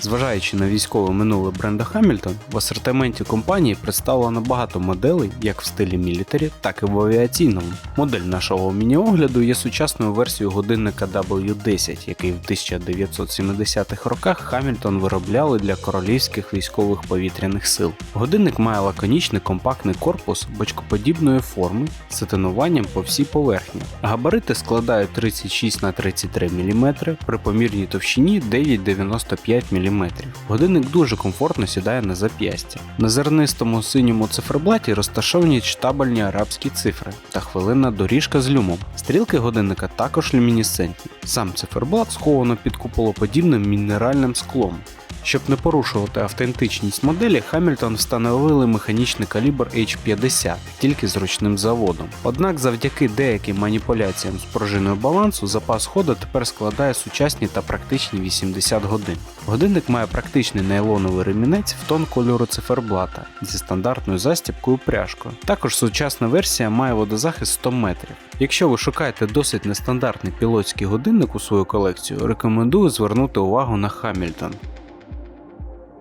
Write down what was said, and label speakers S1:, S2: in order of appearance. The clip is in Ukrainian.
S1: Зважаючи на військове минуле бренда Hamilton, в асортименті компанії представлено багато моделей як в стилі мілітарі, так і в авіаційному. Модель нашого міні-огляду є сучасною версією годинника W10, який в 1970-х роках Hamilton виробляли для королівських військових повітряних сил. Годинник має лаконічний компактний корпус бочкоподібної форми з сатинуванням по всій поверхні. Габарити складають 36 на 33 мм при помірній товщині 9,95 мм. Годинник дуже комфортно сідає на зап'ястя. На зернистому синьому циферблаті розташовані читабельні арабські цифри та хвилинна доріжка з люмом. Стрілки годинника також люмінесцентні. Сам циферблат сховано під куполоподібним мінеральним склом. Щоб не порушувати автентичність моделі, Hamilton встановили механічний калібр H50 тільки з ручним заводом. Однак завдяки деяким маніпуляціям з пружиною балансу запас ходу тепер складає сучасні та практичні 80 годин. Годинник має практичний нейлоновий ремінець в тон кольору циферблата зі стандартною застібкою пряжкою. Також сучасна версія має водозахист 100 метрів. Якщо ви шукаєте досить нестандартний пілотський годинник у свою колекцію, рекомендую звернути увагу на Hamilton.